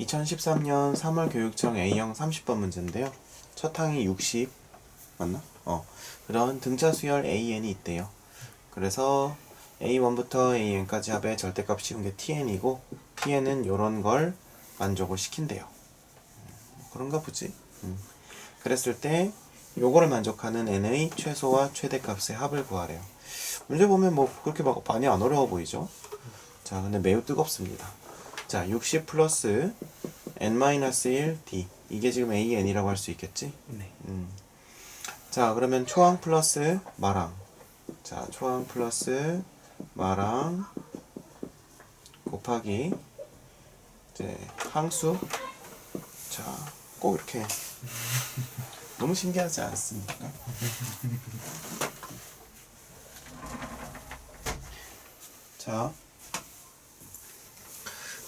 2013년 3월 교육청 A형 30번 문제인데요. 첫 항이 60 맞나? 어. 그런 등차 수열 AN이 있대요. 그래서 A1부터 AN까지 합의 절대값 씌운 게 TN이고 TN은 요런 걸 만족을 시킨대요. 음, 그런가 보지. 음. 그랬을 때 요거를 만족하는 n의 최소와 최대값의 합을 구하래요. 문제 보면 뭐 그렇게 막 많이 안 어려워 보이죠? 자, 근데 매우 뜨겁습니다. 자, 60 플러스 n-1 d 이게 지금 an이라고 할 수 있겠지? 네. 음. 자, 그러면 초항 플러스 마랑. 자, 초항 플러스 마랑 곱하기 이제 항수. 자, 꼭 이렇게 너무 신기하지 않습니까? 자,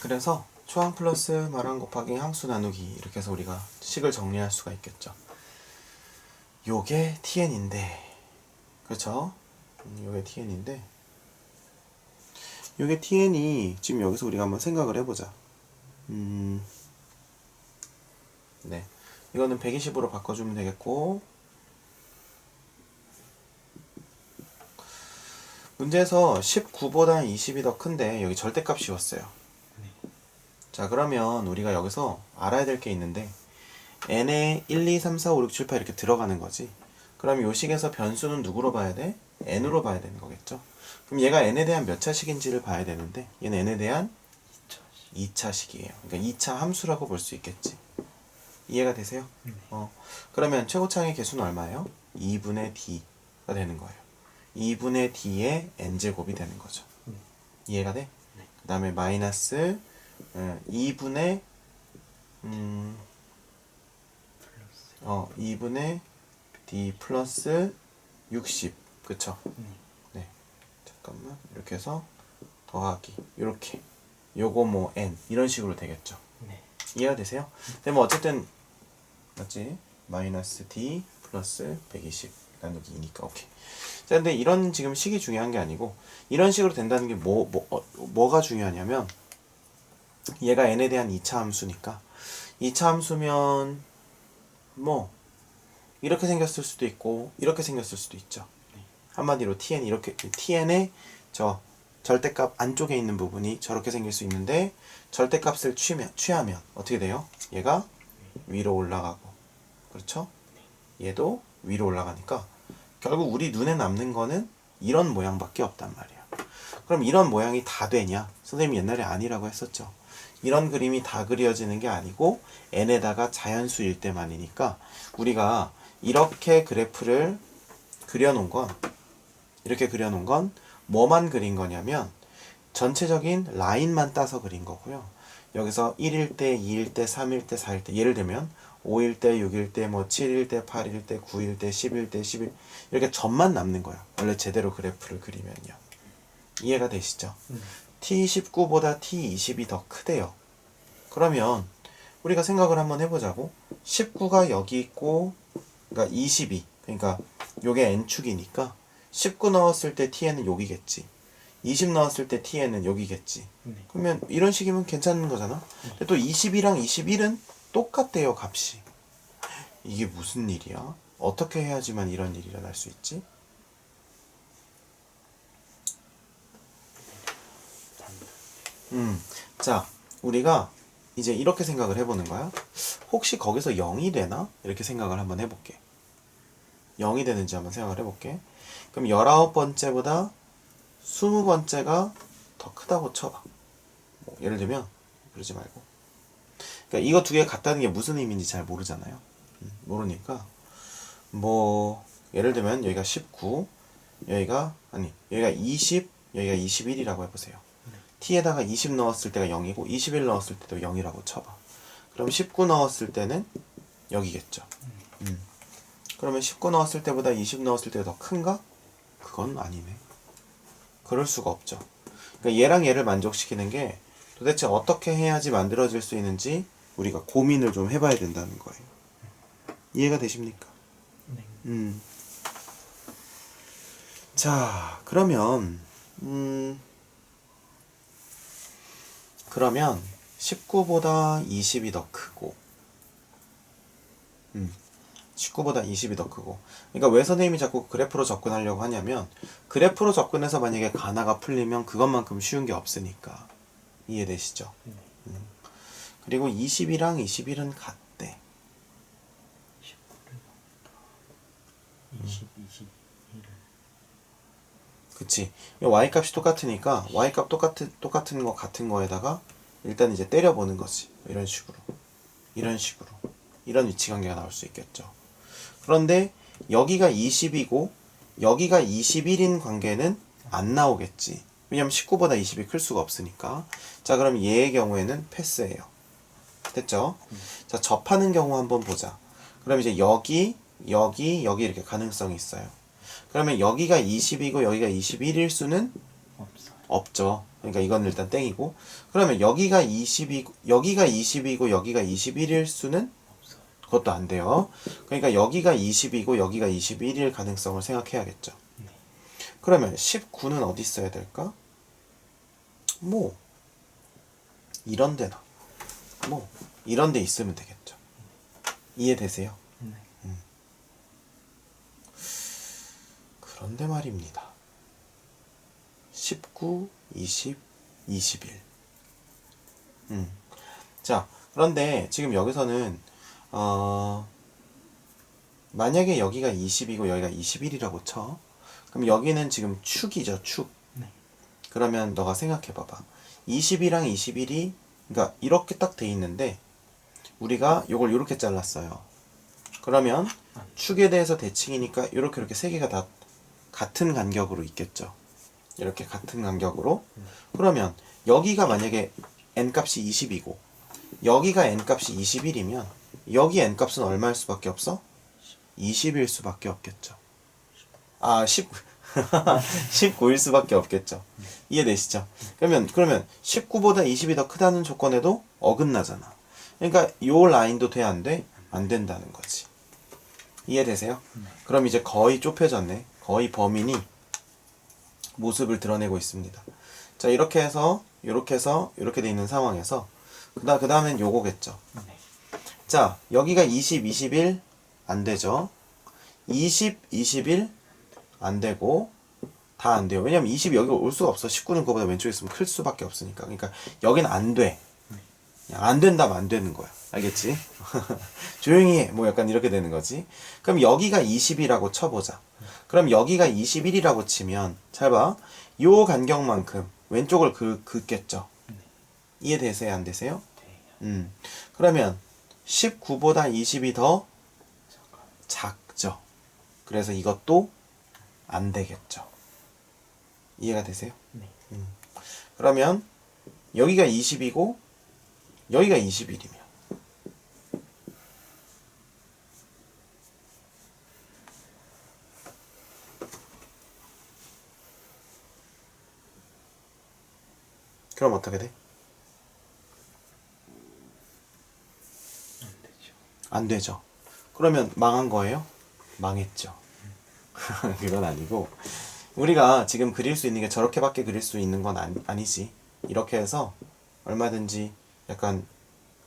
그래서 초항 플러스 마랑 곱하기 항수 나누기 이렇게 해서 우리가 식을 정리할 수가 있겠죠. 요게 tn인데 그렇죠? 음, 요게 tn인데 요게 tn이 지금 여기서 우리가 한번 생각을 해보자. 음, 네, 이거는 120으로 바꿔주면 되겠고 문제에서 19보다 20이 더 큰데 여기 절대값 씌웠어요. 자 그러면 우리가 여기서 알아야 될 게 있는데 n에 1, 2, 3, 4, 5, 6, 7, 8 이렇게 들어가는 거지. 그럼 요 식에서 변수는 누구로 봐야 돼? n으로 봐야 되는 거겠죠. 그럼 얘가 n에 대한 몇 차식인지를 봐야 되는데 얘는 n에 대한 2차식이에요. 그러니까 2차 함수라고 볼 수 있겠지. 이해가 되세요? 어. 그러면 최고창의 개수는 얼마예요? 2분의 d가 되는 거예요. 2분의 d의 n제곱이 되는 거죠. 이해가 돼? 그 다음에 마이너스 어, 2분의 음, 어, 2분의 d 플러스 60 그쵸? 네. 잠깐만. 이렇게 해서 더하기. 이렇게. 요거 뭐 n. 이런 식으로 되겠죠? 네. 이해가 되세요? 근데 뭐 어쨌든 맞지? 마이너스 d 플러스 120 나누기 2니까. 오케이. 자 근데 이런 지금 식이 중요한 게 아니고 이런 식으로 된다는 게 뭐, 뭐, 어, 뭐가 중요하냐면 얘가 n에 대한 2차 함수니까 2차 함수면 뭐 이렇게 생겼을 수도 있고 이렇게 생겼을 수도 있죠. 한마디로 tn 이렇게 tn의 저 절대값 안쪽에 있는 부분이 저렇게 생길 수 있는데 절대값을 취하면, 취하면 어떻게 돼요? 얘가 위로 올라가고 그렇죠? 얘도 위로 올라가니까 결국 우리 눈에 남는 거는 이런 모양밖에 없단 말이야. 그럼 이런 모양이 다 되냐? 선생님이 옛날에 아니라고 했었죠. 이런 그림이 다 그려지는 게 아니고 n에다가 자연수일 때만이니까 우리가 이렇게 그래프를 그려놓은 건 이렇게 그려놓은 건 뭐만 그린 거냐면 전체적인 라인만 따서 그린 거고요. 여기서 1일 때, 2일 때, 3일 때, 4일 때 예를 들면 5일 때, 6일 때, 뭐 7일 때, 8일 때, 9일 때, 10일 때, 10일 이렇게 점만 남는 거야. 원래 제대로 그래프를 그리면요. 이해가 되시죠? T19보다 T20이 더 크대요. 그러면 우리가 생각을 한번 해보자고. 19가 여기 있고, 그러니까 22. 그러니까 요게 n축이니까 19 넣었을 때 tn은 여기겠지. 20 넣었을 때 tn은 여기겠지. 네. 그러면 이런 식이면 괜찮은 거잖아. 근데 또 22랑 21은 똑같대요, 값이. 이게 무슨 일이야? 어떻게 해야지만 이런 일이 일어날 수 있지? 음, 자, 우리가 이제 이렇게 생각을 해보는 거야. 혹시 거기서 0이 되나? 이렇게 생각을 한번 해볼게. 0이 되는지 한번 생각을 해볼게. 그럼 19번째보다 20번째가 더 크다고 쳐봐. 뭐 예를 들면, 그러지 말고. 그러니까 이거 두 개 같다는 게 무슨 의미인지 잘 모르잖아요. 음, 모르니까. 뭐, 예를 들면 여기가 19, 여기가, 아니, 여기가 20, 여기가 21이라고 해보세요. T에다가 20 넣었을 때가 0이고 21 넣었을 때도 0이라고 쳐봐. 그럼 19 넣었을 때는 여기겠죠. 음. 그러면 19 넣었을 때보다 20 넣었을 때가 더 큰가? 그건 아니네. 그럴 수가 없죠. 그러니까 얘랑 얘를 만족시키는 게 도대체 어떻게 해야지 만들어질 수 있는지 우리가 고민을 좀 해봐야 된다는 거예요. 이해가 되십니까? 네. 음. 자, 그러면, 음, 그러면 19보다 20이 더 크고 음, 19보다 20이 더 크고 그러니까 왜 선생님이 자꾸 그래프로 접근하려고 하냐면 그래프로 접근해서 만약에 가나가 풀리면 그것만큼 쉬운 게 없으니까 이해되시죠? 음. 네. 그리고 20이랑 21은 같대 19를 20, 21을 그치. 이 y 값이 똑같으니까 y 값 똑같은 똑같은 거 같은 거에다가 일단 이제 때려 보는 거지. 이런 식으로. 이런 식으로. 이런 위치 관계가 나올 수 있겠죠. 그런데 여기가 20이고 여기가 21인 관계는 안 나오겠지. 왜냐면 19보다 20이 클 수가 없으니까. 자 그럼 얘의 경우에는 패스예요. 됐죠? 자 접하는 경우 한번 보자. 그럼 이제 여기 여기 여기 이렇게 가능성이 있어요 그러면 여기가 20이고 여기가 21일 수는 없어요. 없죠. 그러니까 이건 일단 땡이고. 그러면 여기가 20이고 여기가 20이고 여기가 21일 수는 없어요. 그것도 안 돼요. 그러니까 여기가 20이고 여기가 21일 가능성을 생각해야겠죠. 네. 그러면 19는 어디 있어야 될까? 뭐 이런 데나 뭐 이런 데 있으면 되겠죠. 이해되세요? 네. 그런데 말입니다. 19, 20, 21. 음. 자, 그런데 지금 여기서는, 어, 만약에 여기가 20이고 여기가 21이라고 쳐. 그럼 여기는 지금 축이죠, 축. 네. 그러면 너가 생각해 봐봐. 20이랑 21이, 그러니까 이렇게 딱 돼 있는데, 우리가 요걸 이렇게 잘랐어요. 그러면 축에 대해서 대칭이니까 이렇게 이렇게 세 개가 다 같은 간격으로 있겠죠. 이렇게 같은 간격으로. 그러면 여기가 만약에 n 값이 20이고 여기가 n 값이 21이면 여기 n 값은 얼마일 수밖에 없어? 20일 수밖에 없겠죠. 아, 10 19일 수밖에 없겠죠. 이해되시죠? 그러면 그러면 19보다 20이 더 크다는 조건에도 어긋나잖아. 그러니까 요 라인도 돼 안 돼? 안 된다는 거지. 이해되세요? 그럼 이제 거의 좁혀졌네. 거의 범인이 모습을 드러내고 있습니다. 자, 이렇게 해서 이렇게 해서 이렇게 돼 있는 상황에서 그다 그다음엔 요거겠죠. 네. 자, 여기가 20, 21 안 되죠. 20, 21 안 되고 다 안 돼요. 왜냐면 20이 여기 올 수가 없어. 19는 그거보다 왼쪽에 있으면 클 수밖에 없으니까. 그러니까 여기는 안 돼. 안 된다면 안 되는 거야. 알겠지? 조용히 해. 뭐 약간 이렇게 되는 거지. 그럼 여기가 20이라고 쳐보자. 그럼 여기가 21이라고 치면 잘 봐. 요 간격만큼 왼쪽을 그, 긋겠죠. 이해되세요? 안 되세요? 네. 음. 그러면 19보다 20이 더. 작죠. 그래서 이것도 안 되겠죠. 이해가 되세요? 네. 그러면 여기가 20이고 여기가 21이면 그럼 어떻게 돼? 안 되죠. 안 되죠. 그러면 망한 거예요? 망했죠. 그건 아니고 우리가 지금 그릴 수 있는 게 저렇게밖에 그릴 수 있는 건 아니, 아니지. 이렇게 해서 얼마든지 약간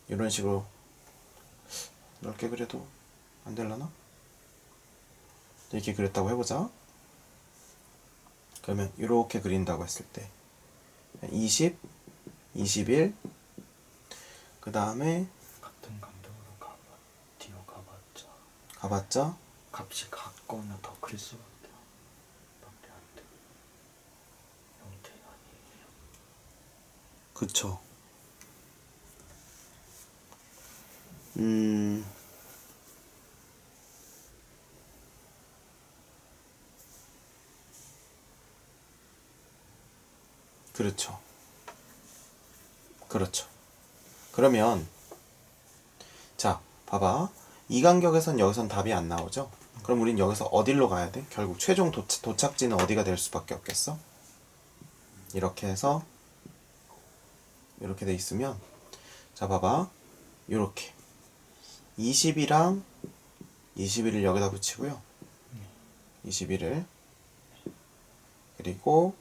이런 식으로 넓게 그려도 안 될라나? 이렇게 그렸다고 해보자. 그러면 이렇게 그린다고 했을 때 20, 21, 그 다음에 같은 간격으로 가봐. 뒤로 가봤자 가봤자 값이 같거나 더 클 수밖에 밖에 안 돼. 형태 아니에요. 그쵸. 음. 그렇죠. 그렇죠. 그러면, 자, 봐봐. 이 간격에선 여기선 답이 안 나오죠? 그럼 우린 여기서 어디로 가야 돼? 결국 최종 도착, 도착지는 어디가 될 수밖에 없겠어? 이렇게 해서 이렇게 돼 있으면 자 봐봐 요렇게 20이랑 21을 여기다 붙이고요 21을 그리고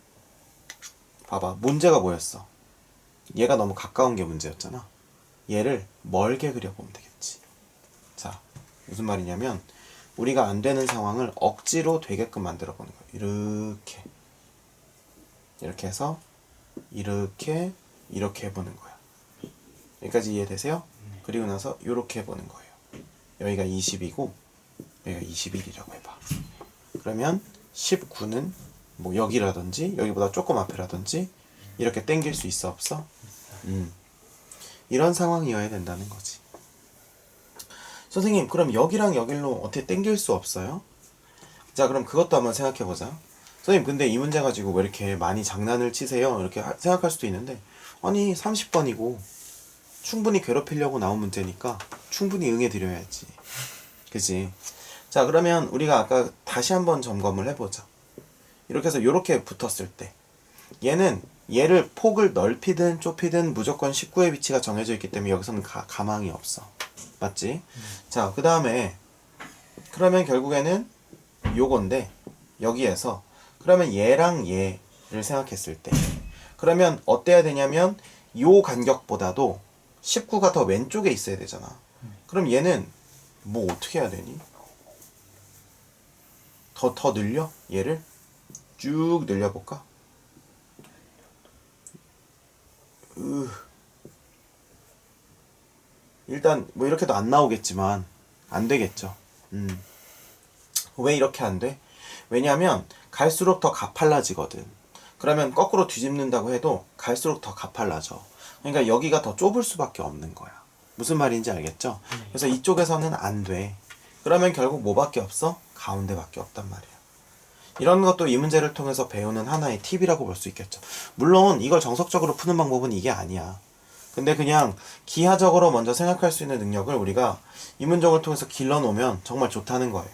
봐봐 문제가 뭐였어 얘가 너무 가까운 게 문제였잖아 얘를 멀게 그려보면 되겠지. 자, 무슨 말이냐면 우리가 안 되는 상황을 억지로 되게끔 만들어 보는 거예요. 이렇게 이렇게 해서 이렇게 이렇게 해보는 거야. 여기까지 이해되세요? 그리고 나서 이렇게 해보는 거예요. 여기가 20이고 여기가 21이라고 해봐. 그러면 19는 뭐 여기라든지 여기보다 조금 앞에라든지 이렇게 땡길 수 있어 없어? 음. 이런 상황이어야 된다는 거지. 선생님, 그럼 여기랑 여기로 어떻게 땡길 수 없어요? 자, 그럼 그것도 한번 생각해 보자. 선생님, 근데 이 문제 가지고 왜 이렇게 많이 장난을 치세요? 이렇게 하- 생각할 수도 있는데, 아니, 30번이고, 충분히 괴롭히려고 나온 문제니까, 충분히 응해드려야지. 그지? 자, 그러면 우리가 아까 다시 한번 점검을 해보자. 이렇게 해서 이렇게 붙었을 때, 얘는 얘를 폭을 넓히든 좁히든 무조건 19의 위치가 정해져 있기 때문에 여기서는 가, 가망이 없어. 맞지? 자, 그 다음에 그러면 결국에는 요건데 여기에서 그러면 얘랑 얘를 생각했을 때 그러면 어때야 되냐면 요 간격보다도 19가 더 왼쪽에 있어야 되잖아. 그럼 얘는 뭐 어떻게 해야 되니? 더 더 늘려? 얘를 쭉 늘려볼까? 으. 일단 뭐 이렇게도 안 나오겠지만 안 되겠죠. 음. 왜 이렇게 안 돼? 왜냐하면 갈수록 더 가팔라지거든. 그러면 거꾸로 뒤집는다고 해도 갈수록 더 가팔라져. 그러니까 여기가 더 좁을 수밖에 없는 거야. 무슨 말인지 알겠죠? 그래서 이쪽에서는 안 돼. 그러면 결국 뭐밖에 없어? 가운데밖에 없단 말이야. 이런 것도 이 문제를 통해서 배우는 하나의 팁이라고 볼 수 있겠죠. 물론 이걸 정석적으로 푸는 방법은 이게 아니야. 근데 그냥 기하적으로 먼저 생각할 수 있는 능력을 우리가 이 문정을 통해서 길러놓으면 정말 좋다는 거예요.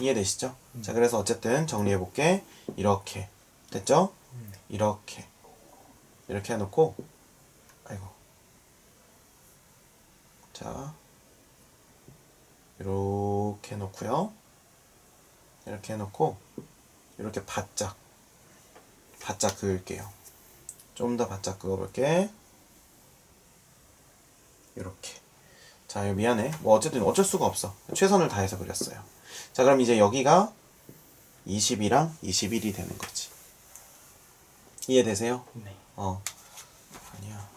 이해되시죠? 자, 그래서 어쨌든 정리해볼게. 이렇게. 됐죠? 이렇게. 이렇게 해놓고, 아이고. 자. 이렇게 해놓고요. 이렇게 해놓고, 이렇게 바짝. 바짝 그을게요. 좀 더 바짝 그어볼게. 이렇게. 자, 이거 미안해. 뭐 어쨌든 어쩔 수가 없어. 최선을 다해서 그렸어요. 자, 그럼 이제 여기가 20이랑 21이 되는 거지. 이해되세요? 네. 어. 아니야.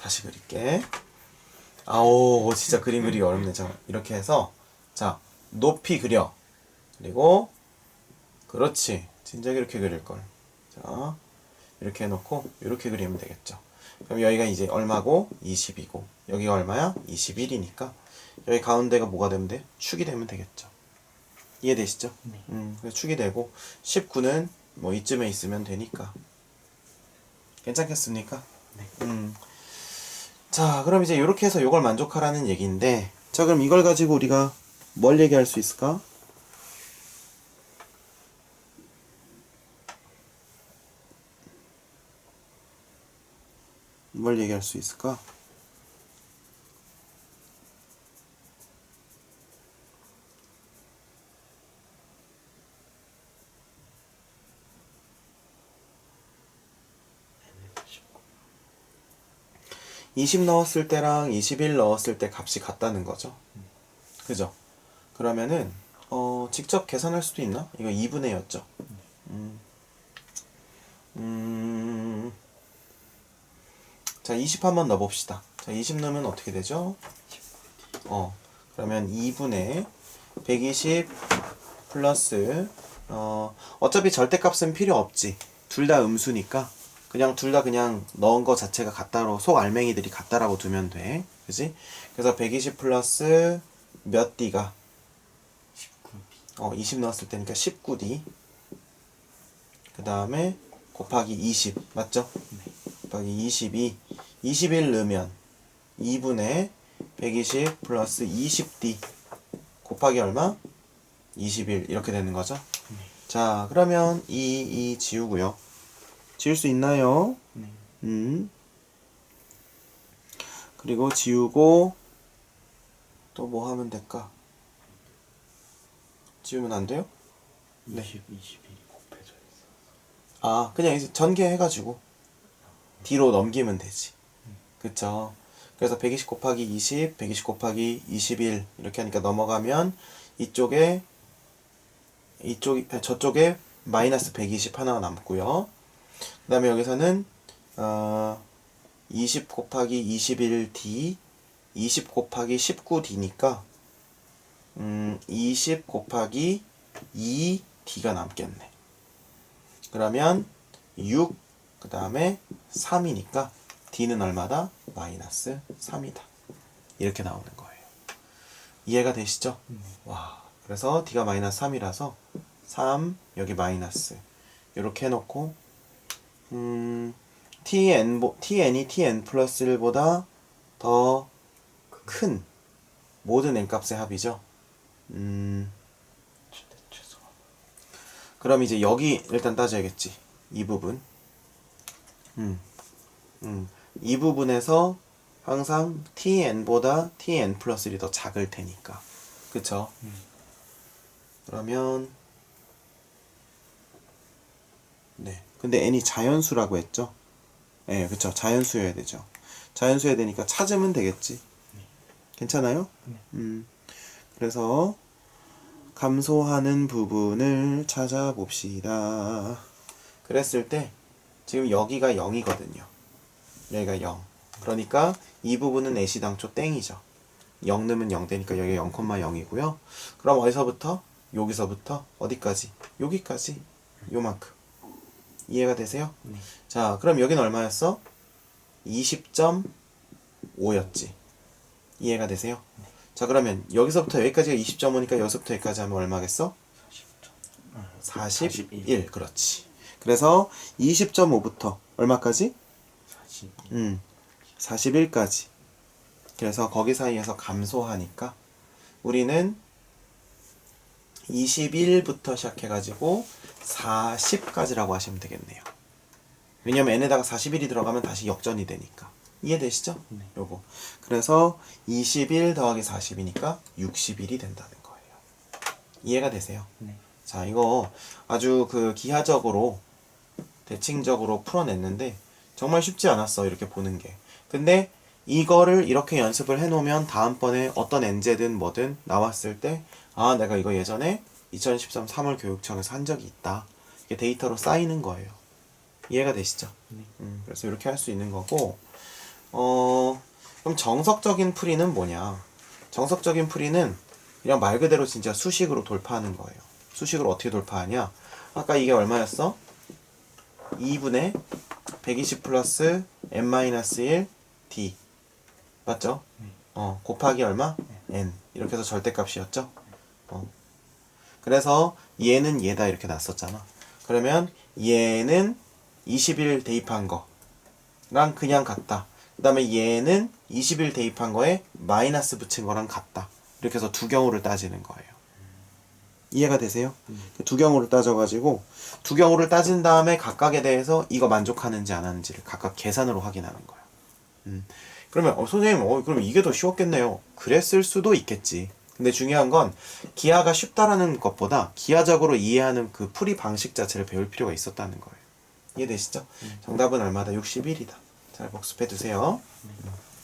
다시 그릴게. 아오, 진짜 그림 그리기 어렵네. 자, 이렇게 해서 자, 높이 그려. 그리고 그렇지. 진작 이렇게 그릴 걸. 자, 이렇게 해 놓고 이렇게 그리면 되겠죠. 그럼 여기가 이제 얼마고? 20이고 여기가 얼마야? 21이니까 여기 가운데가 뭐가 되면 돼? 축이 되면 되겠죠. 이해되시죠? 네. 음, 그래서 축이 되고 19는 뭐 이쯤에 있으면 되니까 괜찮겠습니까? 네. 음. 자, 그럼 이제 이렇게 해서 이걸 만족하라는 얘기인데 자, 그럼 이걸 가지고 우리가 뭘 얘기할 수 있을까? 뭘 얘기할 수 있을까? 20 넣었을 때랑 21 넣었을 때 값이 같다는 거죠. 그죠? 그러면은 어, 직접 계산할 수도 있나? 이거 2분의 였죠. 음. 음. 자, 20 한번 넣어 봅시다. 자, 20 넣으면 어떻게 되죠? 어. 그러면 2분의 120 플러스 어, 어차피 절대값은 필요 없지. 둘 다 음수니까 그냥 둘 다 그냥 넣은 거 자체가 같다로 속 알맹이들이 같다라고 두면 돼. 그지? 그래서 120 플러스 몇 D가 19D. 어, 20 넣었을 때니까 19D. 그 다음에 곱하기 20 맞죠? 곱하기 22 21 넣으면 2분의 120 플러스 20D 곱하기 얼마? 21 이렇게 되는 거죠? 자 그러면 이, 이 지우고요 지울 수 있나요? 네. 음. 그리고 지우고 또 뭐 하면 될까? 지우면 안 돼요? 네. 20, 21이 곱해져 있어. 아, 그냥 이제 전개해가지고 뒤로 넘기면 되지. 그쵸? 그래서 120 곱하기 20, 120 곱하기 21 이렇게 하니까 넘어가면 이쪽에 이쪽 아, 저쪽에 마이너스 120 하나가 남고요. 그 다음에 여기서는 어, 20 곱하기 21d, 20 곱하기 19d니까 음, 20 곱하기 2d가 남겠네. 그러면 6, 그 다음에 3이니까 d는 얼마다? 마이너스 3이다. 이렇게 나오는 거예요. 이해가 되시죠? 와, 그래서 d가 마이너스 3이라서 3, 여기 마이너스. 이렇게 해놓고, 음, tn, 보- tn이 tn 플러스 1보다 더 큰 모든 n 값의 합이죠. 음, 그럼 이제 여기 일단 따져야겠지. 이 부분. 음. 음. 이 부분에서 항상 tn보다 tn 플러스 1이 더 작을 테니까. 그쵸? 그러면 네. 근데 n이 자연수라고 했죠? 예, 네, 그쵸. 자연수여야 되죠. 자연수여야 되니까 찾으면 되겠지. 괜찮아요? 음. 그래서 감소하는 부분을 찾아봅시다. 그랬을 때 지금 여기가 0이거든요. 여기가 0. 그러니까 이 부분은 애시당초 땡이죠. 0 넣으면 0 되니까 여기가 0,0이고요. 그럼 어디서부터? 여기서부터 어디까지? 여기까지. 요만큼. 이해가 되세요? 네. 자, 그럼 여기는 얼마였어? 20.5였지. 이해가 되세요? 자, 그러면 여기서부터 여기까지가 20.5니까 여기서부터 여기까지 하면 얼마겠어? 40점 41. 그렇지. 그래서 20.5부터 얼마까지? 40 음, 41까지. 그래서 거기 사이에서 감소하니까 우리는 21부터 시작해가지고 40까지라고 하시면 되겠네요. 왜냐면 n에다가 41이 들어가면 다시 역전이 되니까. 이해되시죠? 네. 요거. 그래서 21 더하기 40이니까 61이 된다는 거예요. 이해가 되세요? 네. 자, 이거 아주 그 기하적으로 대칭적으로 풀어냈는데 정말 쉽지 않았어. 이렇게 보는 게. 근데 이거를 이렇게 연습을 해 놓으면 다음번에 어떤 엔제든 뭐든 나왔을 때 아, 내가 이거 예전에 2013 3월 교육청에서 한 적이 있다. 이게 데이터로 쌓이는 거예요. 이해가 되시죠? 네. 음, 그래서 이렇게 할 수 있는 거고, 어, 그럼 정석적인 풀이는 뭐냐? 정석적인 풀이는 그냥 말 그대로 진짜 수식으로 돌파하는 거예요. 수식으로 어떻게 돌파하냐? 아까 이게 얼마였어? 2분의 120 플러스 n-1 d. 맞죠? 어, 곱하기 얼마? n. 이렇게 해서 절대값이었죠? 어. 그래서 얘는 얘다 이렇게 놨었잖아. 그러면 얘는 20일 대입한 거랑 그냥 같다. 그 다음에 얘는 20일 대입한 거에 마이너스 붙인 거랑 같다. 이렇게 해서 두 경우를 따지는 거예요. 이해가 되세요? 그두 경우를 따져가지고 두 경우를 따진 다음에 각각에 대해서 이거 만족하는지 안 하는지를 각각 계산으로 확인하는 거예요. 음. 그러면 어, 선생님, 어, 그럼 이게 더 쉬웠겠네요. 그랬을 수도 있겠지. 근데 중요한 건 기하가 쉽다라는 것보다 기하적으로 이해하는 그 풀이 방식 자체를 배울 필요가 있었다는 거예요. 이해되시죠? 정답은 얼마다? 61이다. 잘 복습해 두세요.